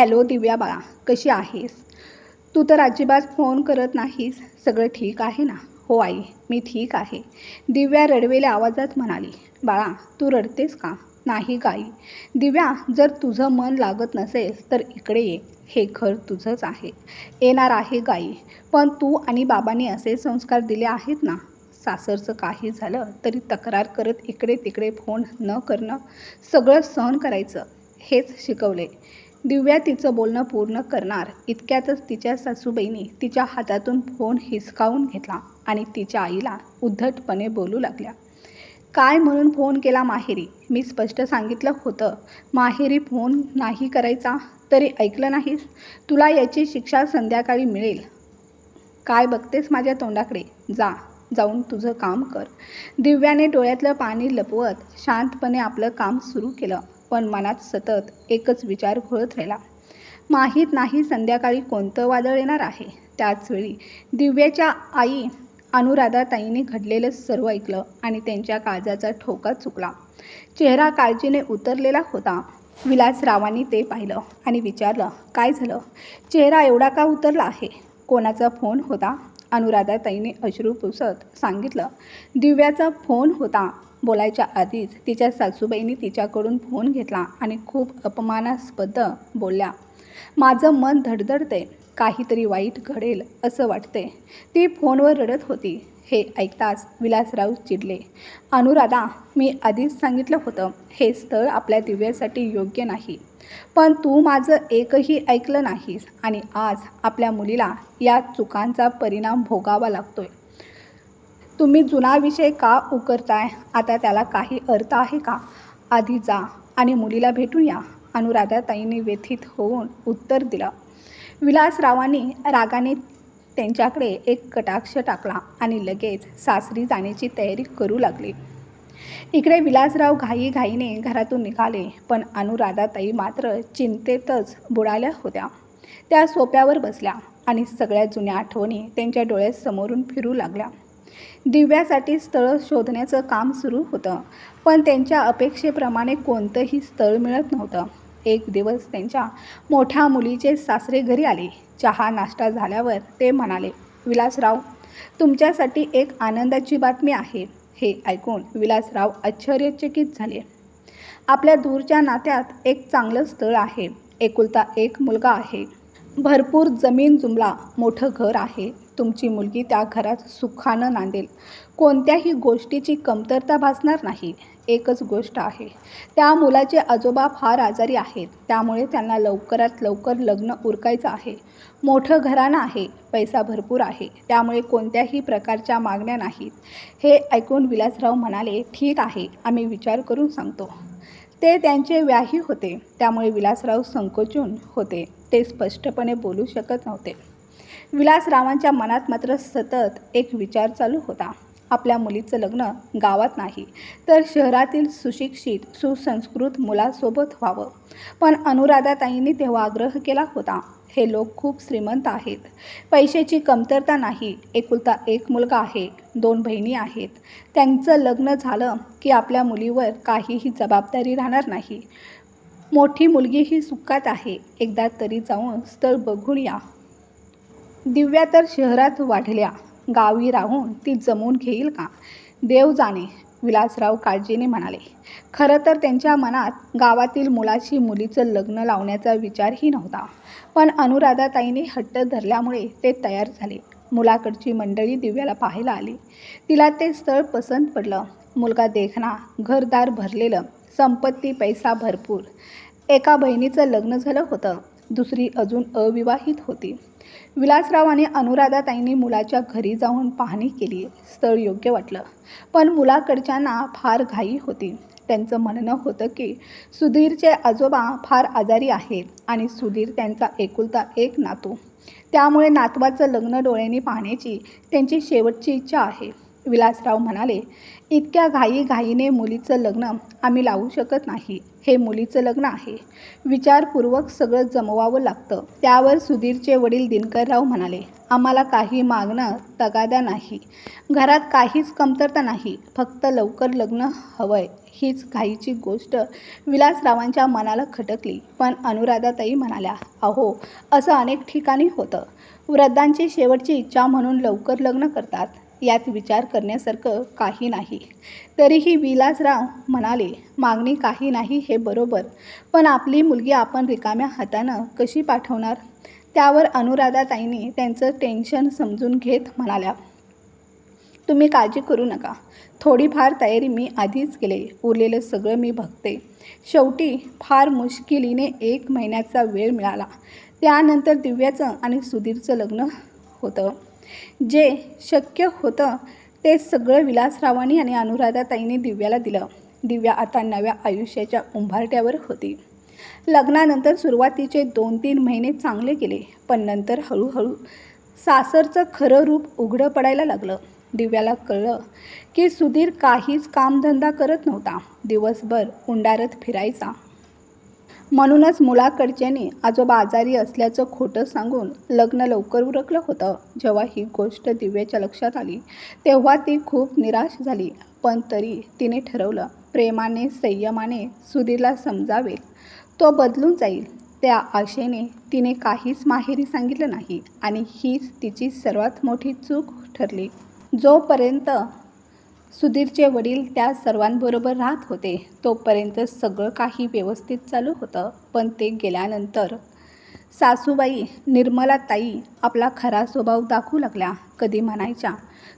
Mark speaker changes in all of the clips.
Speaker 1: Hello दिव्या बाळा कशी आहेस? तू तर अजिबात फोन करत नाहीस सगळं ठीक आहे ना? हो आई मी ठीक आहे. दिव्या रडवेल्या आवाजात म्हणाली बाळा तू रडतेस का? नाही गाई. दिव्या जर तुझं मन लागत नसेल तर इकडे ये. हे घर तुझंच आहे. येणार आहे गाई. पण तू आणि बाबांनी असे संस्कार दिले आहेत ना? सासरचं काही झालं तरी तक्रार करत इकडे तिकडे फोन न करणं सगळं सहन करायचं. हेच शिकवले. दिव्या तिचं बोलणं पूर्ण करणार. इतक्यातच तिच्या सासूबाईने तिच्या हातातून फोन हिसकावून घेतला आणि तिच्या आईला उद्धटपणे बोलू लागल्या. काय म्हणून फोन केला माहेरी? मी स्पष्ट सांगितलं होतं. माहेरी फोन नाही करायचा. तरी ऐकलं नाहीस? तुला याची शिक्षा संध्याकाळी मिळेल. काय बघतेस माझ्या तोंडाकडे? जा जाऊन तुझं काम कर. दिव्याने डोळ्यातलं पाणी लपवत शांतपणे आपलं काम सुरू केलं. पण मनात सतत एकच विचार घोळत राहिला. माहीत नाही संध्याकाळी कोणतं वादळ येणार आहे. त्याचवेळी दिव्याच्या आई अनुराधाताईंनी घडलेलं सर्व ऐकलं आणि त्यांच्या काळजाचा ठोका चुकला. चेहरा काळजीने उतरलेला होता. विलासरावांनी ते पाहिलं आणि विचारलं काय झालं? चेहरा एवढा का उतरला आहे? कोणाचा फोन होता? अनुराधाताईने अश्रू पुसत सांगितलं दिव्याचा फोन होता. बोलायच्या आधीच तिच्या सासूबाईंनी तिच्याकडून फोन घेतला आणि खूप अपमानास्पद बोलल्या माझं मन धडधडते काहीतरी वाईट घडेल असं वाटते ती फोनवर रडत होती. हे ऐकताच विलासराव चिडले अनुराधा मी आधीच सांगितलं होतं हे स्थळ आपल्या दिव्यासाठी योग्य नाही पण तू माझं एकही ऐकलं नाहीस आणि आज आपल्या मुलीला या चुकांचा परिणाम भोगावा लागतोय. तुम्ही जुना विषय का उकरताय? आता त्याला काही अर्थ आहे का? आधी जा आणि मुलीला भेटून या. अनुराधाताईंनी व्यथित होऊन उत्तर दिलं. विलासरावांनी रागाने त्यांच्याकडे एक कटाक्ष टाकला आणि लगेच सासरी जाण्याची तयारी करू लागली. इकडे विलासराव घाईघाईने घरातून निघाले पण अनुराधाताई मात्र चिंतेतच बुडाल्या होत्या. त्या सोप्यावर बसल्या आणि सगळ्या जुन्या आठवणी त्यांच्या डोळ्यासमोरून फिरू लागल्या. दिव्यासाठी स्थळं शोधण्याचं काम सुरू होतं पण त्यांच्या अपेक्षेप्रमाणे कोणतंही स्थळ मिळत नव्हतं. एक दिवस त्यांच्या मोठ्या मुलीचे सासरे घरी आले. चहा नाश्ता झाल्यावर ते म्हणाले विलासराव तुमच्यासाठी एक आनंदाची बातमी आहे. हे ऐकून विलासराव आश्चर्यचकित झाले. आपल्या दूरच्या नात्यात एक चांगलं स्थळ आहे. एकुलता एक मुलगा आहे. भरपूर जमीन जुमला मोठं घर आहे. तुमची मुलगी त्या घरात सुखानं नांदेल. कोणत्याही गोष्टीची कमतरता भासणार नाही. एकच गोष्ट आहे. त्या मुलाचे आजोबा फार आजारी आहेत. त्यामुळे त्यांना लवकरात लवकर लग्न उरकायचं आहे. मोठं घराणं आहे. पैसा भरपूर आहे. त्यामुळे कोणत्याही प्रकारच्या मागण्या नाहीत. हे ऐकून विलासराव म्हणाले ठीक आहे. आम्ही विचार करून सांगतो. ते त्यांचे व्याही होते. त्यामुळे विलासराव संकोचून होते. ते स्पष्टपणे बोलू शकत नव्हते. विलासरावांच्या मनात मात्र सतत एक विचार चालू होता. आपल्या मुलीचं लग्न गावात नाही तर शहरातील सुशिक्षित सुसंस्कृत मुलासोबत व्हावं. पण अनुराधाताईंनी तेव्हा आग्रह केला होता हे लोक खूप श्रीमंत आहेत. पैशाची कमतरता नाही एकुलता एक मुलगा आहे दोन बहिणी आहेत. त्यांचं लग्न झालं की आपल्या मुलीवर काहीही जबाबदारी राहणार नाही. मोठी मुलगी ही सुखात आहे एकदा तरी जाऊन स्थळ बघून या. दिव्या तर शहरात वाढल्या. गावी राहून ती जमून घेईल का? देव जाणे विलासराव काळजीने म्हणाले. खरं तर त्यांच्या मनात गावातील मुलाशी मुलीचं लग्न लावण्याचा विचारही नव्हता. पण अनुराधाताईने हट्ट धरल्यामुळे ते तयार झाले. मुलाकडची मंडळी दिव्याला पाहायला आली. तिला ते स्थळ पसंत पडलं. मुलगा देखणा घरदार भरलेलं संपत्ती पैसा भरपूर. एका बहिणीचं लग्न झालं होतं. दुसरी अजून अविवाहित होती. विलासराव आणि अनुराधाताईंनी मुलाच्या घरी जाऊन पाहणी केली. स्थळ योग्य वाटलं. पण मुलाकडच्यांना फार घाई होती. त्यांचं म्हणणं होतं की सुधीरचे आजोबा फार आजारी आहेत आणि सुधीर त्यांचा एकुलता एक नातू. त्यामुळे नातवाचं लग्न डोळ्यांनी पाहण्याची त्यांची शेवटची इच्छा आहे. विलासराव म्हणाले इतक्या घाई घाईने मुलीचं लग्न आम्ही लावू शकत नाही. हे मुलीचं लग्न आहे. विचारपूर्वक सगळं जमवावं लागतं. त्यावर सुधीरचे वडील दिनकरराव म्हणाले आम्हाला काही मागणं तगादा नाही. घरात काहीच कमतरता नाही. फक्त लवकर लग्न हवंय. हीच घाईची गोष्ट विलासरावांच्या मनाला खटकली. पण अनुराधाताई म्हणाल्या अहो असं अनेक ठिकाणी होतं. वृद्धांची शेवटची इच्छा म्हणून लवकर लग्न करतात. यात विचार करण्यासारखं काही नाही. तरीही विलासराव म्हणाले मागणी काही नाही हे बरोबर पण आपली मुलगी आपण रिकाम्या हातानं कशी पाठवणार त्यावर अनुराधाताईंनी त्यांचं टेन्शन समजून घेत म्हणाल्या तुम्ही काळजी करू नका. थोडीफार तयारी मी आधीच केले. उरलेलं सगळं मी बघते. शेवटी फार मुश्किलीने एक महिन्याचा वेळ मिळाला. त्यानंतर दिव्याचं आणि सुधीरचं लग्न होतं. जे शक्य होतं ते सगळं विलासरावांनी आणि अनुराधाताईंनी दिव्याला दिलं. दिव्या आता नव्या आयुष्याच्या उंभारट्यावर होती. लग्नानंतर सुरुवातीचे दोन तीन महिने चांगले गेले पण नंतर हळूहळू सासरचं खरं रूप उघडं पडायला लागलं. दिव्याला कळलं की सुधीर काहीच कामधंदा करत नव्हता. दिवसभर उंडारत फिरायचा. म्हणूनच मुलाकडच्याने आजोबा आजारी असल्याचं खोटं सांगून लग्न लवकर उरकलं होतं. जेव्हा ही गोष्ट दिव्याच्या लक्षात आली तेव्हा ती खूप निराश झाली. पण तरी तिने ठरवलं प्रेमाने संयमाने सुधीरला समजावेल. तो बदलून जाईल. त्या आशेने तिने काहीच माहेरी सांगितलं नाही आणि हीच तिची सर्वात मोठी चूक ठरली. जोपर्यंत सुधीरचे वडील त्या सर्वांबरोबर राहत होते. तोपर्यंत सगळं काही व्यवस्थित चालू होतं पण ते गेल्यानंतर सासूबाई निर्मला ताई आपला खरा स्वभाव दाखवू लागल्या. कधी म्हणायच्या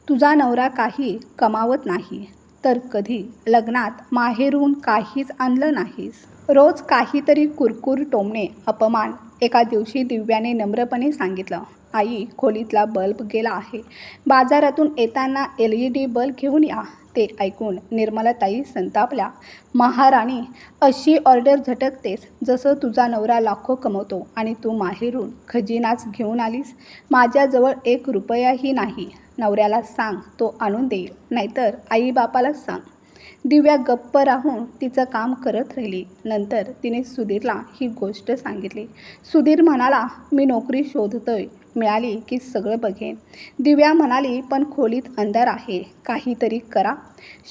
Speaker 1: तुझा नवरा काही कमावत नाही तर कधी लग्नात माहेरून काहीच आणलं नाहीस. रोज काहीतरी कुरकुर टोमणे अपमान एका दिवशी दिव्याने नम्रपणे सांगितलं. आई खोलीतला बल्ब गेला आहे. बाजारातून येताना एल ई डी बल्ब घेऊन या ते ऐकून निर्मलाताई संतापल्या. महाराणी अशी ऑर्डर झटकतेस जसं तुझा नवरा लाखो कमवतो आणि तू माहेरून खजिनाच घेऊन आलीस. माझ्याजवळ एक रुपयाही नाही. नवऱ्याला सांग तो आणून देईल. नाहीतर आईबापालाच सांग. दिव्या गप्प राहून तिचं काम करत राहिली. नंतर तिने सुधीरला ही गोष्ट सांगितली. सुधीर म्हणाला मी नोकरी शोधतोय. मिळाली की सगळं बघेन. दिव्या म्हणाली पण खोलीत अंधार आहे. काहीतरी करा.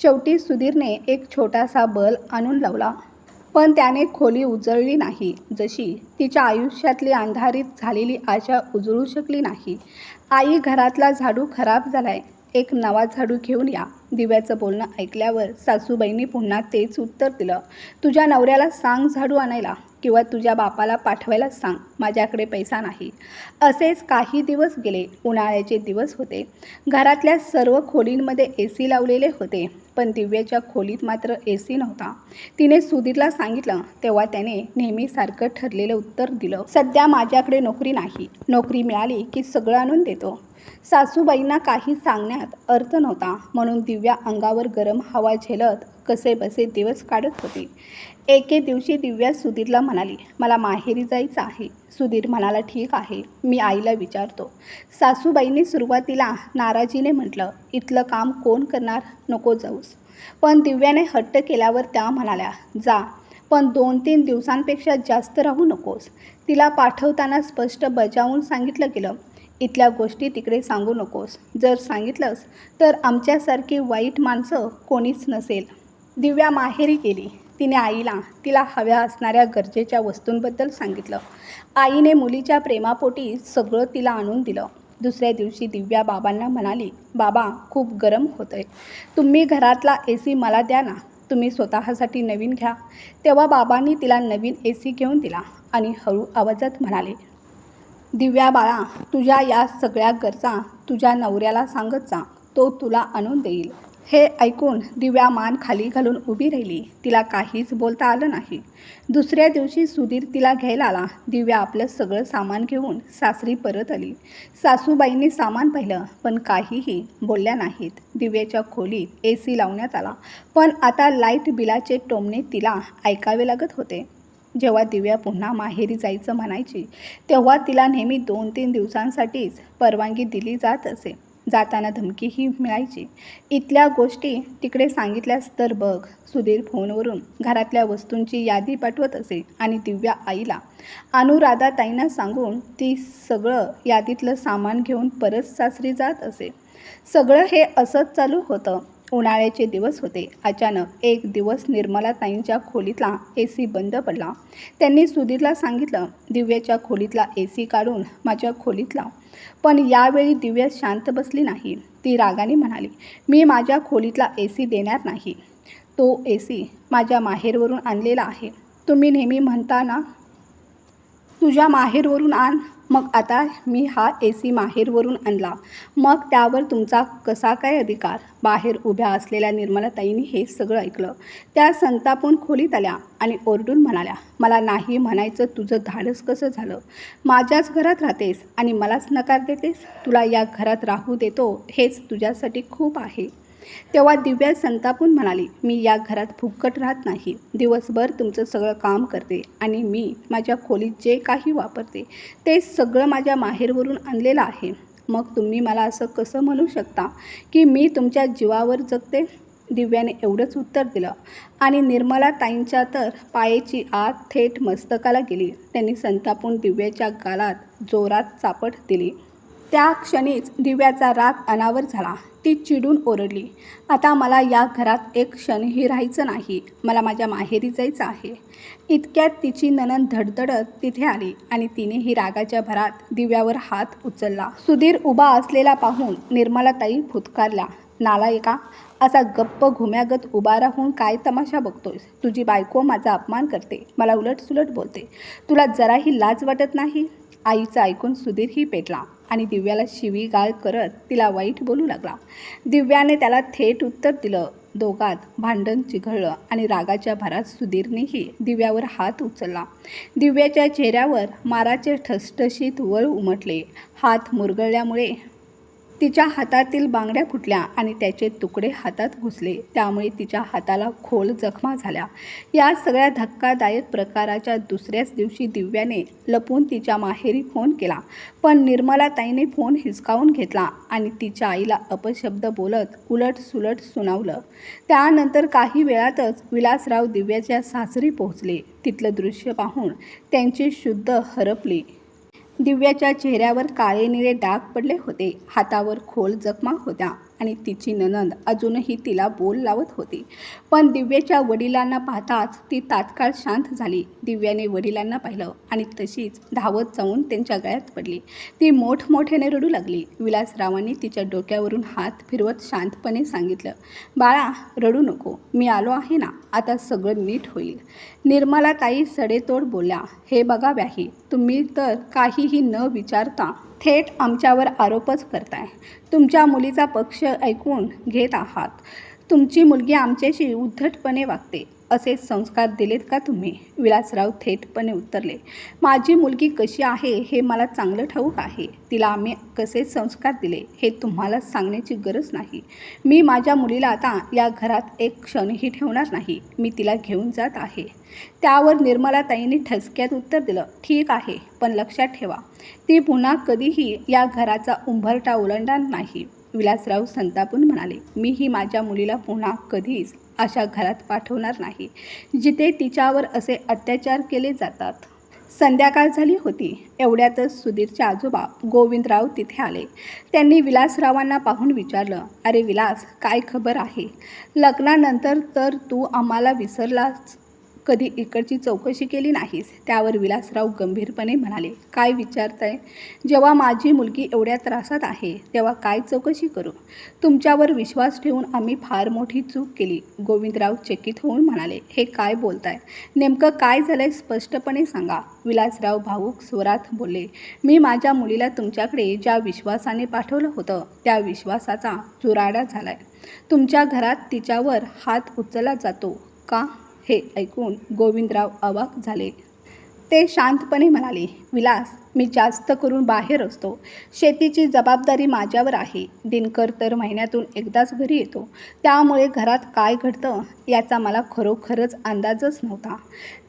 Speaker 1: शेवटी सुधीरने एक छोटासा बल आणून लावला. पण त्याने खोली उजळली नाही जशी तिच्या आयुष्यातली अंधारीत झालेली आशा उजळू शकली नाही. आई घरातला झाडू खराब झालाय. एक नवा झाडू घेऊन या. दिव्याचं बोलणं ऐकल्यावर सासूबाईंनी पुन्हा तेच उत्तर दिलं. तुझ्या नवऱ्याला सांग झाडू आणायला किंवा तुझ्या बापाला पाठवायला सांग. माझ्याकडे पैसा नाही. असेच काही दिवस गेले. उन्हाळ्याचे दिवस होते. घरातल्या सर्व खोलींमध्ये ए सी लावलेले होते. पण दिव्याच्या खोलीत मात्र ए सी नव्हता. तिने सुधीरला सांगितलं. तेव्हा त्याने नेहमीसारखं ठरलेलं उत्तर दिलं. सध्या माझ्याकडे नोकरी नाही. नोकरी मिळाली की सगळं आणून देतो. सासूबाईंना काही सांगण्यात अर्थ नव्हता. म्हणून दिव्या अंगावर गरम हवा झेलत कसे बसे दिवस काढत होती. एके दिवशी दिव्या सुधीरला म्हणाली मला माहेरी जायचं आहे. सुधीर म्हणाला ठीक आहे मी आईला विचारतो. सासूबाईंनी सुरुवातीला नाराजीने म्हटलं इथलं काम कोण करणार? नको जाऊस. पण दिव्याने हट्ट केल्यावर त्या म्हणाल्या जा पण दोन तीन दिवसांपेक्षा जास्त राहू नकोस. तिला पाठवताना स्पष्ट बजावून सांगितलं गेलं इथल्या गोष्टी तिकडे सांगू नकोस. जर सांगितलंस तर आमच्यासारखी वाईट माणसं कोणीच नसेल. दिव्या माहेरी गेली. तिने आईला तिला हव्या असणाऱ्या गरजेच्या वस्तूंबद्दल सांगितलं. आईने मुलीच्या प्रेमापोटी सगळं तिला आणून दिलं. दुसऱ्या दिवशी दिव्या बाबांना म्हणाली बाबा खूप गरम होतं आहे तुम्ही घरातला ए सी मला द्या ना. तुम्ही स्वतःसाठी नवीन घ्या. तेव्हा बाबांनी तिला नवीन ए सी घेऊन दिला आणि हळू आवाजात म्हणाले दिव्या बाळा तुझ्या या सगळ्या गरजा तुझ्या नवऱ्याला सांगत जा. तो तुला आणून देईल. हे ऐकून दिव्या मान खाली घालून उभी राहिली. तिला काहीच बोलता आलं नाही. दुसऱ्या दिवशी सुधीर तिला घ्यायला आला. दिव्या आपलं सगळं सामान घेऊन सासरी परत आली. सासूबाईंनी सामान पाहिलं पण काहीही बोलल्या नाहीत. दिव्याच्या खोलीत ए सी लावण्यात आला. पण आता लाइट बिलाचे टोमणे तिला ऐकावे लागत होते. जेव्हा दिव्या पुन्हा माहेरी जायचं म्हणायची तेव्हा तिला नेहमी दोन तीन दिवसांसाठीच परवानगी दिली जात असे. जाताना धमकीही मिळायची. इथल्या गोष्टी तिकडे सांगितल्यास तर बघ. सुधीर फोनवरून घरातल्या वस्तूंची यादी पाठवत असे आणि दिव्या आईला अनुराधाताईंना सांगून ती सगळं यादीतलं सामान घेऊन परत सासरी जात असे. सगळं हे असंच चालू होतं. उन्हाळ्याचे दिवस होते. अचानक एक दिवस निर्मलाताईंच्या खोलीतला ए सी बंद पडला. त्यांनी सुधीरला सांगितलं दिव्याच्या खोलीतला ए सी काढून माझ्या खोलीत लाव पण यावेळी दिव्या शांत बसली नाही. ती रागाने म्हणाली मी माझ्या खोलीतला ए सी देणार नाही. तो ए सी माझ्या माहेरवरून आणलेला आहे. तुम्ही नेहमी म्हणता ना तुझ्या माहेरवरून आण मग आता मी हा ए सी माहेरवरून आणला. मग त्यावर तुमचा कसा काय अधिकार? बाहेर उभ्या असलेल्या निर्मलाताईंनी हे सगळं ऐकलं. त्या संतापून खोलीत आल्या आणि ओरडून म्हणाल्या मला नाही म्हणायचं तुझं धाडस कसं झालं? माझ्याच घरात राहतेस आणि मलाच नकार देतेस? तुला या घरात राहू देतो हेच तुझ्यासाठी खूप आहे. तेव्हा दिव्या संतापून म्हणाली मी या घरात फुकट राहत नाही. दिवसभर तुमचं सगळं काम करते आणि मी माझ्या खोलीत जे काही वापरते ते सगळं माझ्या माहेरवरून आणलेलं आहे. मग तुम्ही मला असं कसं म्हणू शकता की मी तुमच्या जीवावर जगते? दिव्याने एवढंच उत्तर दिलं आणि निर्मला ताईंच्या तर पायेची आत थेट मस्तकाला गेली. त्यांनी संतापून दिव्याच्या गालात जोरात चापट दिली. त्या क्षणीच दिव्याचा राग अनावर झाला. ती चिडून ओरडली आता मला या घरात एक क्षणही राहायचं नाही मला माझ्या माहेरी जायचं आहे. इतक्यात तिची ननन धडधडत तिथे आली आणि तिनेही रागाच्या भरात दिव्यावर हात उचलला. सुधीर उभा असलेला पाहून निर्मलाताई फुतकारल्या नालायका असा गप्प घुम्यागत उभा राहून काय तमाशा बघतोयस? तुझी बायको माझा अपमान करते मला उलटसुलट बोलते. तुला जराही लाज वाटत नाही? आईचं ऐकून सुधीरही पेटला. आणि दिव्याला शिवीगाळ करत तिला वाईट बोलू लागला. दिव्याने त्याला थेट उत्तर दिलं. दोघात भांडण चिघळलं आणि रागाच्या भरात सुधीरनेही दिव्यावर हात उचलला. दिव्याच्या चेहऱ्यावर माराचे ठसठशीत वळ उमटले. हात मुरगळल्यामुळे तिच्या हातातील बांगड्या फुटल्या आणि त्याचे तुकडे हातात घुसले. त्यामुळे तिच्या हाताला खोल जखमा झाल्या. या सगळ्या धक्कादायक प्रकाराच्या दुसऱ्याच दिवशी दिव्याने लपून तिच्या माहेरी फोन केला. पण निर्मलाताईने फोन हिसकावून घेतला आणि तिच्या आईला अपशब्द बोलत उलट सुलट सुनावलं. त्यानंतर काही वेळातच विलासराव दिव्याच्या सासरी पोहोचले. तिथलं दृश्य पाहून त्यांची शुद्ध हरपली. दिव्याच्या चेहऱ्यावर काळे निळे डाग पडले होते. हातावर खोल जखमा होत्या आणि तिची ननंद अजूनही तिला बोल लावत होती. पण दिव्याच्या वडिलांना पाहताच ती तात्काळ शांत झाली. दिव्याने वडिलांना पाहिलं आणि तशीच धावत जाऊन त्यांच्या गळ्यात पडली. ती मोठमोठ्याने रडू लागली. विलासरावांनी तिच्या डोक्यावरून हात फिरवत शांतपणे सांगितलं बाळा रडू नको. मी आलो आहे ना. आता सगळं नीट होईल. निर्मला ताई सडेतोड बोलल्या हे बघा व्याही तुम्ही तर काहीही न विचारता थेट आमच्यावर आरोपच करताय. तुमच्या मुलीचा पक्ष ऐकून घेत आहात. तुमची मुलगी आमच्याशी उद्धटपणे वागते असे संस्कार दिलेत का तुम्ही? विलासराव थेटपणे उत्तरले. माझी मुलगी कशी आहे हे मला चांगलं ठाऊक आहे. तिला आम्ही कसे संस्कार दिले हे तुम्हाला सांगण्याची गरज नाही. मी माझ्या मुलीला आता या घरात एक क्षणही ठेवणार नाही. मी तिला घेऊन जात आहे. त्यावर निर्मलाताईंनी ठसक्यात उत्तर दिलं. ठीक आहे पण लक्षात ठेवा. ती पुन्हा कधीही या घराचा उंबरटा ओलांडणार नाही. विलासराव संतापून म्हणाले मीही माझ्या मुलीला पुन्हा कधीच अशा घरात पाठवणार नाही जिथे तिच्यावर असे अत्याचार केले जातात. संध्याकाळ झाली होती. एवढ्यातच सुधीरचे आजोबा गोविंदराव तिथे आले. त्यांनी विलासरावांना पाहून विचारलं अरे विलास काय खबर आहे? लग्नानंतर तर तू आम्हाला विसरलास कधी इकडची चौकशी केली नाहीस? त्यावर विलासराव गंभीरपणे म्हणाले काय विचारताय? जेव्हा माझी मुलगी एवढ्या त्रासात आहे तेव्हा काय चौकशी करू? तुमच्यावर विश्वास ठेवून आम्ही फार मोठी चूक केली गोविंदराव चकित होऊन म्हणाले. हे काय बोलताय? नेमकं काय झालंय स्पष्टपणे सांगा. विलासराव भाऊक स्वरात बोलले मी माझ्या मुलीला तुमच्याकडे ज्या विश्वासाने पाठवलं होतं त्या विश्वासाचा चुराडा झालाय. तुमच्या घरात तिच्यावर हात उचलला जातो का? हे ऐकून गोविंदराव अवाक झाले. ते शांतपणे म्हणाले विलास मी जास्त करून बाहेर असतो. शेतीची जबाबदारी माझ्यावर आहे. दिनकर तर महिन्यातून एकदाच घरी येतो. त्यामुळे घरात काय घडतं याचा मला खरोखरच अंदाजच नव्हता.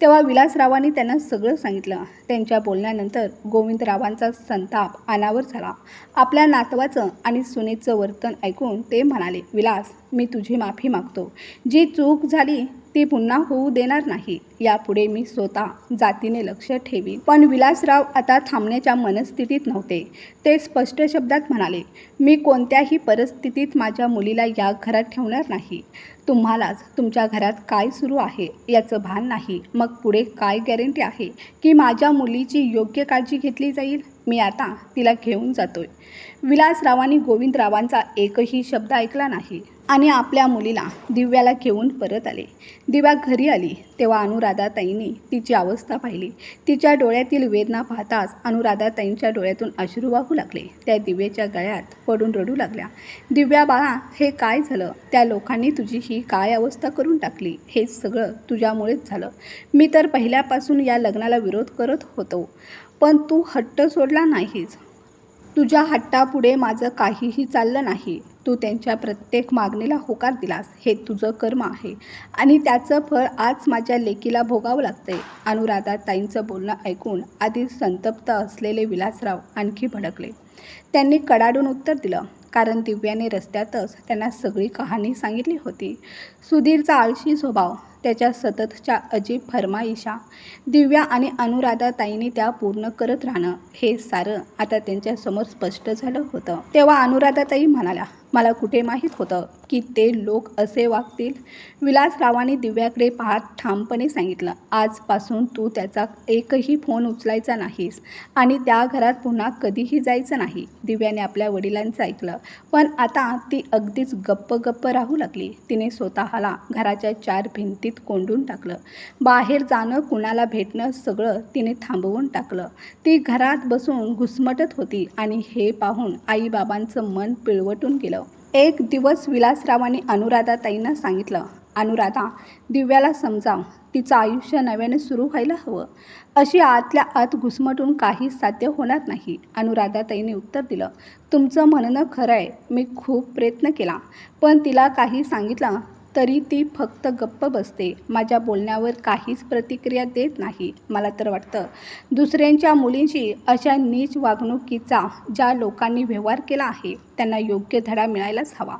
Speaker 1: तेव्हा विलासरावांनी त्यांना सगळं सांगितलं. त्यांच्या बोलण्यानंतर गोविंदरावांचा संताप अनावर झाला. आपल्या नातवाचं आणि सुनेचं वर्तन ऐकून ते म्हणाले विलास मी तुझी माफी मागतो. जी चूक झाली ती पुन्हा होऊ देणार नाही. यापुढे मी स्वतः जातीने लक्ष ठेवी पण विलासराव आता थांबण्याच्या मनस्थितीत नव्हते. ते स्पष्ट शब्दात म्हणाले मी कोणत्याही परिस्थितीत माझ्या मुलीला या घरात ठेवणार नाही. तुम्हालाच तुमच्या घरात काय सुरू आहे याचं भान नाही. मग पुढे काय गॅरंटी आहे की माझ्या मुलीची योग्य काळजी घेतली जाईल? मी आता तिला घेऊन जातोय. विलासरावांनी गोविंदरावांचा एकही शब्द ऐकला नाही आणि आपल्या मुलीला दिव्याला घेऊन परत आले. दिव्या घरी आली तेव्हा अनुराधाताईंनी तिची अवस्था पाहिली. तिच्या डोळ्यातील वेदना पाहताच अनुराधाताईंच्या डोळ्यातून अश्रू वाहू लागले. त्या दिव्याच्या गळ्यात पडून रडू लागल्या. दिव्या बाळा हे काय झालं? त्या लोकांनी तुझी ही काय अवस्था करून टाकली? हे सगळं तुझ्यामुळेच झालं. मी तर पहिल्यापासून या लग्नाला विरोध करत होतो. पण तू हट्ट सोडला नाहीस. तुझ्या हट्टापुढे माझं काहीही चाललं नाही. तू त्यांच्या प्रत्येक मागणीला होकार दिलास. हे तुझं कर्म आहे. आणि त्याचं फळ आज माझ्या लेकीला भोगावं लागतंय. अनुराधा ताईंचं बोलणं ऐकून आधी संतप्त असलेले विलासराव आणखी भडकले. त्यांनी कडाडून उत्तर दिलं. कारण दिव्याने रस्त्यातच त्यांना सगळी कहाणी सांगितली होती. सुधीरचा आळशी स्वभाव त्याच्या सततच्या अजीब फरमाईशा दिव्या आणि अनुराधाताईंनी त्या पूर्ण करत राहणं हे सारं आता त्यांच्यासमोर स्पष्ट झालं होतं. तेव्हा अनुराधाताई म्हणाल्या मला कुठे माहीत होतं की ते लोक असे वागतील? विलासरावांनी दिव्याकडे पाहत ठामपणे सांगितलं आजपासून तू त्याचा एकही फोन उचलायचा नाहीस आणि त्या घरात पुन्हा कधीही जायचं नाही दिव्याने आपल्या वडिलांचं ऐकलं. पण आता ती अगदीच गप्प गप्प राहू लागली. तिने स्वतःला घराच्या चार भिंतीत कोंडून टाकलं. बाहेर जाणं कुणाला भेटणं सगळं तिने थांबवून टाकलं. ती घरात बसून घुसमटत होती आणि हे पाहून आईबाबांचं मन पिळवटून गेलं. एक दिवस विलासरावांनी अनुराधाताईंना सांगितलं अनुराधा दिव्याला समजाव तिचं आयुष्य नव्याने सुरू व्हायला हवं. अशी आतल्या आत घुसमटून काही साध्य होणार नाही. अनुराधाताईंनी उत्तर दिलं तुमचं म्हणणं खरं आहे. मी खूप प्रयत्न केला पण तिला काही सांगितलं तरी ती फक्त गप्प बसते. माझ्या बोलण्यावर काहीच प्रतिक्रिया देत नाही. मला तर वाटतं दुसऱ्यांच्या मुलींशी अशा नीच वागणुकीचा ज्या लोकांनी व्यवहार केला आहे त्यांना योग्य धडा मिळायलाच हवा.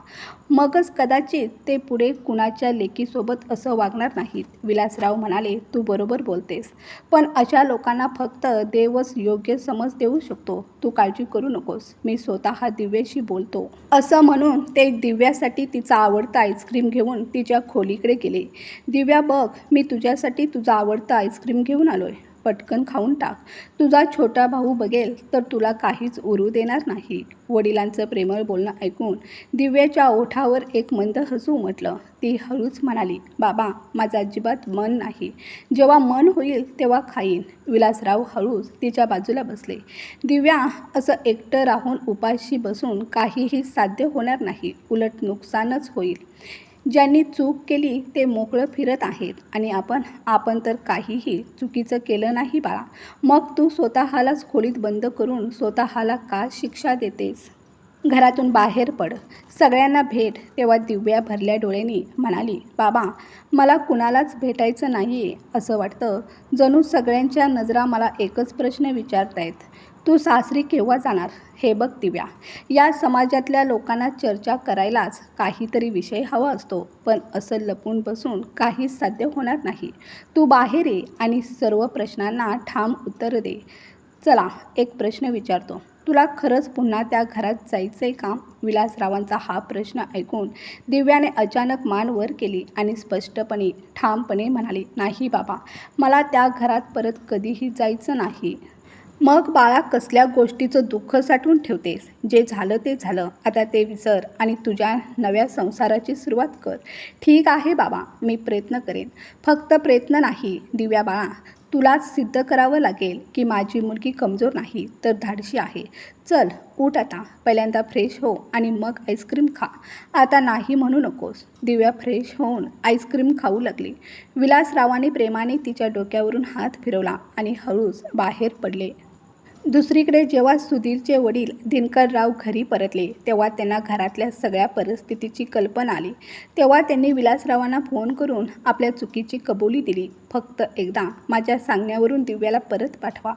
Speaker 1: मगच कदाचित ते पुढे कुणाच्या लेकीसोबत असं वागणार नाहीत. विलासराव म्हणाले तू बरोबर बोलतेस. पण अशा लोकांना फक्त देवच योग्य समज देऊ शकतो. तू काळजी करू नकोस. मी स्वतः दिव्याशी बोलतो. असं म्हणून ते दिव्यासाठी तिचा आवडता आईस्क्रीम घेऊन तिच्या खोलीकडे गेले. दिव्या बघ. मी तुझ्यासाठी तुझा आवडता आईस्क्रीम घेऊन आलोय. पटकन खाऊन टाक. तुझा छोटा भाऊ बघेल तर तुला काहीच उरू देणार नाही. वडिलांचं प्रेमळ बोलणं ऐकून दिव्याच्या ओठावर एक मंद हसू म्हटलं. ती हळूच म्हणाली बाबा माझं अजिबात मन नाही. जेव्हा मन होईल तेव्हा खाईन. विलासराव हळूच तिच्या बाजूला बसले. दिव्या असं एकटं राहून उपाशी बसून काहीही साध्य होणार नाही. उलट नुकसानच होईल. ज्यांनी चूक केली ते मोकळं फिरत आहेत. आणि आपण आपण तर काहीही चुकीचं केलं नाही बाळा. मग तू स्वतःलाच खोलीत बंद करून स्वतःला का शिक्षा देतेस? घरातून बाहेर पड. सगळ्यांना भेट. तेव्हा दिव्या भरल्या डोळ्यांनी म्हणाली बाबा मला कुणालाच भेटायचं नाही आहे असं वाटतं. जणू सगळ्यांच्या नजरा मला एकच प्रश्न विचारतायत. तू सासरी केव्हा जाणार? हे बघ दिव्या. या समाजातल्या लोकांना चर्चा करायलाच काहीतरी विषय हवा असतो. पण असं लपून बसून काहीच साध्य होणार नाही. तू बाहेर ये आणि सर्व प्रश्नांना ठाम उत्तर दे. चला एक प्रश्न विचारतो. तुला खरंच पुन्हा त्या घरात जायचं आहे का? विलासरावांचा हा प्रश्न ऐकून दिव्याने अचानक मान वर केली आणि स्पष्टपणे ठामपणे म्हणाली नाही बाबा. मला त्या घरात परत कधीही जायचं नाही. मग बाळा कसल्या गोष्टीचं दुःख साठवून ठेवतेस? जे झालं ते झालं. आता ते विसर आणि तुझ्या नव्या संसाराची सुरुवात कर. ठीक आहे बाबा मी प्रयत्न करेन. फक्त प्रयत्न नाही दिव्या बाळा. तुलाच सिद्ध करावं लागेल की माझी मुलगी कमजोर नाही तर धाडशी आहे. चल उठ आता. पहिल्यांदा फ्रेश हो आणि मग आईस्क्रीम खा. आता नाही म्हणू नकोस. दिव्या फ्रेश होऊन आईस्क्रीम खाऊ लागली. विलासरावाने प्रेमाने तिच्या डोक्यावरून हात फिरवला आणि हळूच बाहेर पडले. दुसरीकडे जेव्हा सुधीरचे वडील दिनकरराव घरी परतले तेव्हा त्यांना घरातल्या सगळ्या परिस्थितीची कल्पना आली. तेव्हा त्यांनी विलासरावांना फोन करून आपल्या चुकीची कबुली दिली. फक्त एकदा माझ्या सांगण्यावरून दिव्याला परत पाठवा.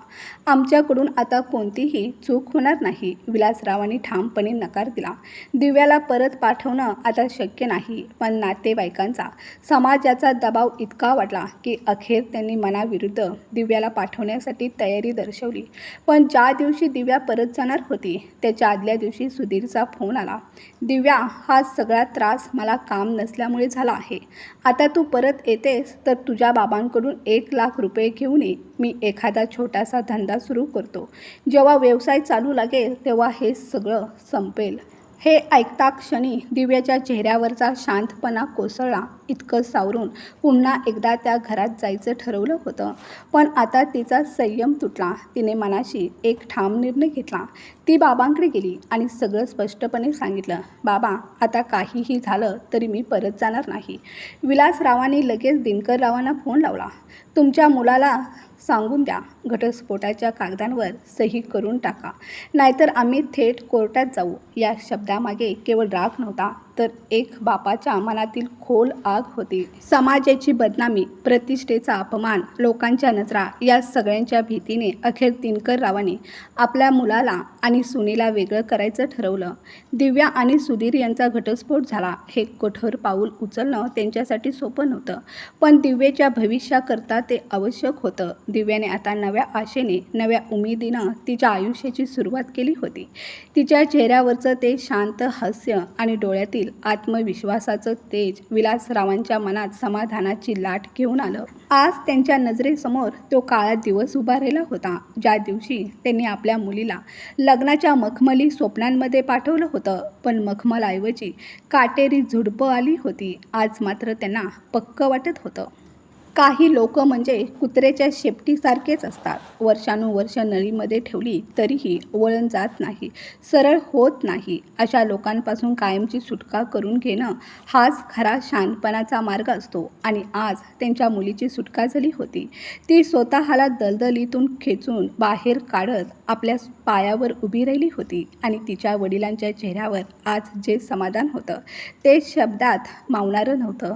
Speaker 1: आमच्याकडून आता कोणतीही चूक होणार नाही. विलासरावांनी ठामपणे नकार दिला. दिव्याला परत पाठवणं आता शक्य नाही. पण नातेवाईकांचा समाजाचा दबाव इतका वाढला की अखेर त्यांनी मनाविरुद्ध दिव्याला पाठवण्यासाठी तयारी दर्शवली. पण ज्या दिवशी दिव्या परत जाणार होती त्याच्या आदल्या दिवशी सुधीरचा फोन आला. दिव्या हा सगळा त्रास मला काम नसल्यामुळे झाला आहे. आता तू परत येतेस तर तुझ्या बाबांकडून एक लाख रुपये घेऊन मी एखादा छोटासा धंदा सुरू करतो. जेव्हा व्यवसाय चालू लागेल तेव्हा हे सगळं संपेल. हे ऐकता क्षणी दिव्याच्या चेहऱ्यावरचा शांतपणा कोसळला. इतकं सावरून पुन्हा एकदा त्या घरात जायचं ठरवलं होतं. पण आता तिचा संयम तुटला. तिने मनाशी एक ठाम निर्णय घेतला. ती बाबांकडे गेली आणि सगळं स्पष्टपणे सांगितलं. बाबा आता काहीही झालं तरी मी परत जाणार नाही. विलासरावांनी लगेच दिनकररावांना फोन लावला. तुमच्या मुलाला सांगून द्या. घटस्फोटाच्या कागदांवर सही करून टाका. नाहीतर आम्ही थेट कोर्टात जाऊ. या शब्दामागे केवळ राग नव्हता तर एक बापाच्या मनातील खोल आग होती. समाजाची बदनामी प्रतिष्ठेचा अपमान लोकांच्या नजरा या सगळ्यांच्या भीतीने अखेर दिनकररावांनी आपल्या मुलाला आणि सुनीला वेगळं करायचं ठरवलं. दिव्या आणि सुधीर यांचा घटस्फोट झाला हे कठोर पाऊल उचलणं त्यांच्यासाठी सोपं नव्हतं पण दिव्याच्या भविष्याकरता ते आवश्यक होतं. दिव्याने आता नव्या आशेने नव्या उमेदीनं तिच्या आयुष्याची सुरुवात केली होती. तिच्या चेहऱ्यावरचं ते शांत हास्य आणि डोळ्यातील आत्मविश्वासाचं तेज विलासरावांच्या मनात समाधानाची लाट घेऊन आलं. आज त्यांच्या नजरेसमोर तो काळा दिवस उभा राहिला होता. ज्या दिवशी त्यांनी आपल्या मुलीला लग्नाच्या मखमली स्वप्नांमध्ये पाठवलं होतं पण मखमलाऐवजी काटेरी झुडपं आली होती. आज मात्र त्यांना पक्क वाटत होतं. काही लोक म्हणजे कुत्र्याच्या शेपटीसारखेच असतात. वर्षानुवर्ष नळीमध्ये ठेवली तरीही वळण जात नाही सरळ होत नाही. अशा लोकांपासून कायमची सुटका करून घेणं हाच खरा शानपणाचा मार्ग असतो आणि आज त्यांच्या मुलीची सुटका झाली होती. ती स्वतःला दलदलीतून खेचून बाहेर काढत आपल्या पायावर उभी राहिली होती आणि तिच्या वडिलांच्या चेहऱ्यावर आज जे समाधान होतं ते शब्दात मावणारं नव्हतं.